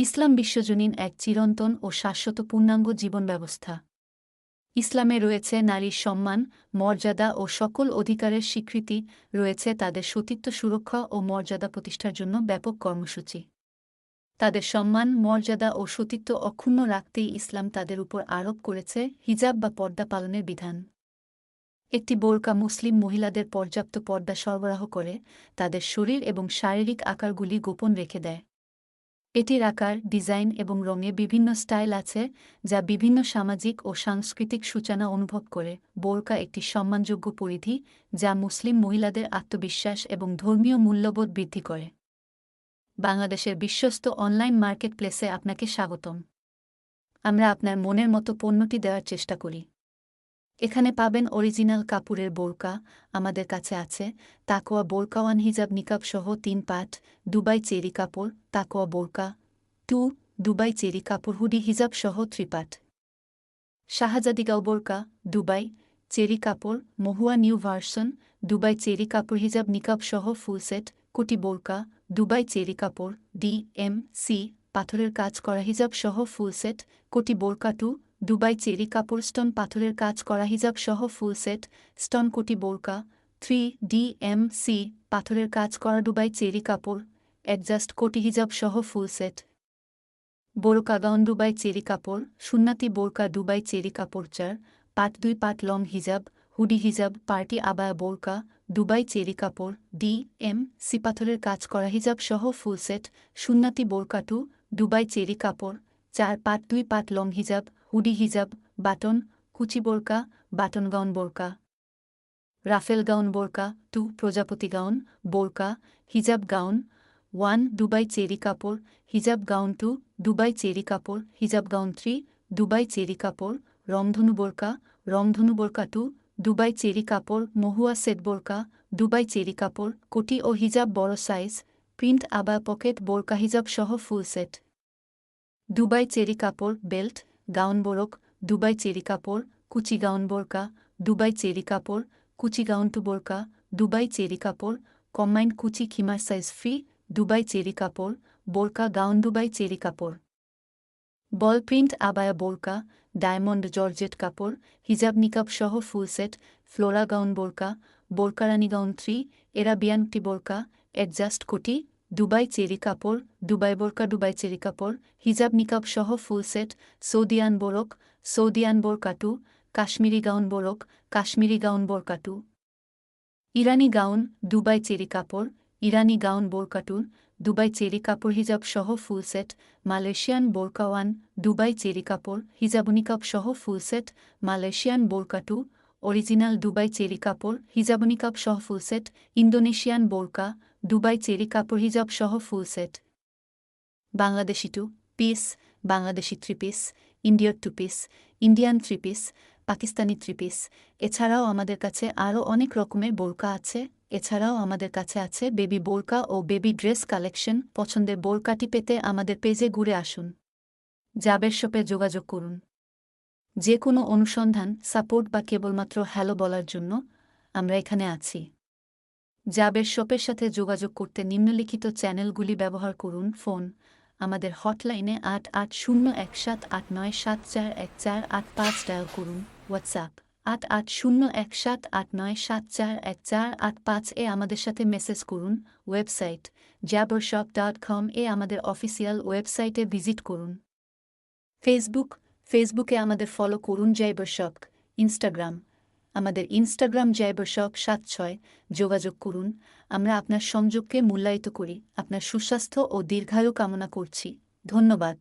ইসলাম বিশ্বজনীন এক চিরন্তন ও শাশ্বত পূর্ণাঙ্গ জীবন ব্যবস্থা। ইসলামে রয়েছে নারীর সম্মান, মর্যাদা ও সকল অধিকারের স্বীকৃতি, রয়েছে তাদের সতীত্ব সুরক্ষা ও মর্যাদা প্রতিষ্ঠার জন্য ব্যাপক কর্মসূচি। তাদের সম্মান, মর্যাদা ও সতীত্ব অক্ষুণ্ণ রাখতেই ইসলাম তাদের উপর আরোপ করেছে হিজাব বা পর্দা পালনের বিধান। একটি বোরকা মুসলিম মহিলাদের পর্যাপ্ত পর্দা সরবরাহ করে, তাদের শরীর এবং শারীরিক আকারগুলি গোপন রেখে দেয়। এটির আকার, ডিজাইন এবং রঙে বিভিন্ন স্টাইল আছে, যা বিভিন্ন সামাজিক ও সাংস্কৃতিক সূচনা অনুভব করে। বোরকা একটি সম্মানযোগ্য পরিধি, যা মুসলিম মহিলাদের আত্মবিশ্বাস এবং ধর্মীয় মূল্যবোধ বৃদ্ধি করে। বাংলাদেশের বিশ্বস্ত অনলাইন মার্কেট প্লেসে আপনাকে স্বাগতম। আমরা আপনার মনের মতো পণ্যটি দেওয়ার চেষ্টা করি। এখানে পাবেন অরিজিনাল কাপুরের বোরকা আমাদের কাছে আছে তাকোয়া বোরকাওয়ান হিজাব নিকাব সহ তিন পাট, দুবাই চেরি কাপড় তাকোয়া বোরকা টু, দুবাই চেরি কাপড় হুডি হিজাব সহ ত্রিপাট শাহজাদিগাঁও বোরকা, দুবাই চেরি কাপড়, মহুয়া নিউ ভার্সন, দুবাই চেরি কাপড় হিজাব নিকাব সহ ফুল সেট, কুটি বোরকা, দুবাই চেরি কাপড়, ডি, এম, সি, পাথরের কাজ করা হিজাব সহ ফুল সেট, কোটি বোরকা টু দুবাই চেরি কাপড় স্টোন পাথরের কাজ করা হিজাব সহ ফুল সেট, স্টোন কোটি বোরকা, থ্রি ডি এম সি পাথরের কাজ করা দুবাই চেরি কাপড়, অ্যাডজাস্ট কোটি হিজাব সহ ফুল সেট। বোরকা গাউন দুবাই চেরি কাপড়, সুন্নাতি বোরকা দুবাই চেরি কাপড় চার, পাট দুই পাট লং হিজাব, হুডি হিজাব, পার্টি আবায়া বোরকা, দুবাই চেরি কাপড়, ডি এম সি পাথরের কাজ করা হিজাব সহ ফুল সেট, সুন্নাতি বোরকা টু, দুবাই চেরি কাপড় চার পাট দুই পাট লং হিজাব, হুডি হিজাব, বাটন, কুচি বোরকা, বাটন গাউন বোরকা। রাফেল গাউন বোরকা, টু প্রজাপতি গাউন, বোরকা, হিজাব গাউন, ওয়ান দুবাই চেরি কাপড়, হিজাব গাউন টু দুবাই চেরি কাপড়, হিজাব গাউন থ্রি দুবাই চেরি কাপড়, রংধনু বোরকা রংধনু বোরকা টু দুবাই চেরি কাপড়, মহুয়া সেট বোরকা, দুবাই চেরি কাপড়, কোটি ও হিজাব বড় সাইজ, প্রিন্ট আবা পকেট বোরকা হিজাব সহ ফুল সেট। দুবাই চেরি কাপড়, বেল্ট, গাউন বোরক, দুবাই চেরি কাপড়, কুচি গাউন বোরকা, দুবাই চেরি কাপড়, কুচি গাউন টু বোরকা, দুবাই চেরি কাপড়, কম্বাইন্ড কুচি খিমার সাইজ ফ্রি, দুবাই চেরি কাপড়, বোরকা গাউন দুবাই চেরি কাপড়। বল প্রিন্ট আবায়া বোরকা, ডায়মন্ড জর্জেট কাপড়, হিজাব নিকাব সহ ফুল সেট, ফ্লোরা গাউন বোরকা, বোরকারানি গাউন থ্রি, এরাবিয়ান টি বোরকা, অ্যাডজাস্ট কোটি দুবাই চেরি কাপড়, দুবাই বোরকা, দুবাই চেরি কাপড়, হিজাব নিকাব সহ ফুল সেট, সৌদিয়ান বোরক, সৌদিয়ান বোরকা টু কাশ্মীরি গাউন বোরক, কাশ্মীরি গাউন বোরকা টু ইরানি গাউন, দুবাই চেরি কাপড়, ইরানি গাউন বোরকা টু দুবাই চেরি কাপড়, হিজাব সহ ফুল সেট, মালয়েশিয়ান বোরকা ওয়ান দুবাই চেরি কাপড় হিজাবনিকাপ সহ ফুল সেট, মালয়েশিয়ান বোরকা টু অরিজিনাল দুবাই চেরি কাপড় হিজাবনিকাপ সহ ফুল সেট ইন্দোনেশিয়ান বোরকা, দুবাই চেরি কাপড়, হিজাব সহ full set Bangladeshi two piece Bangladeshi three piece ইন্ডিয়ার two piece Indian three piece Pakistani three piece এছাড়াও আমাদের কাছে আরও অনেক রকমের বোরকা আছে। এছাড়াও আমাদের কাছে আছে বেবি বোরকা ও বেবি ড্রেস কালেকশন পছন্দের বোরকাটি পেতে আমাদের পেজে ঘুরে আসুন। জাবের শপে যোগাযোগ করুন। যে কোনো অনুসন্ধান, সাপোর্ট বা কেবলমাত্র হ্যালো বলার জন্য আমরা এখানে আছি। জাবের শপের সাথে যোগাযোগ করতে নিম্নলিখিত চ্যানেলগুলি ব্যবহার করুন। ফোন আমাদের হটলাইনে আট আট শূন্য এক সাত আট নয় সাত চার এক চার আট পাঁচ ডায়াল করুন। হোয়াটসঅ্যাপ আট আট শূন্য এক সাত আট নয় সাত চার এক চার আট পাঁচ এ আমাদের সাথে মেসেজ করুন। ওয়েবসাইট জ্যাবর শপ ডট কম এ আমাদের অফিসিয়াল ওয়েবসাইটে ভিজিট করুন। ফেসবুক ফেসবুকে আমাদের ফলো করুন জয়বর্ষক ইনস্টাগ্রাম আমাদের ইনস্টাগ্রাম জয়বর্ষক সাত ছয়, যোগাযোগ করুন। আমরা আপনার সংযোগকে মূল্যায়িত করি, আপনার সুস্বাস্থ্য ও দীর্ঘায়ু কামনা করছি। ধন্যবাদ।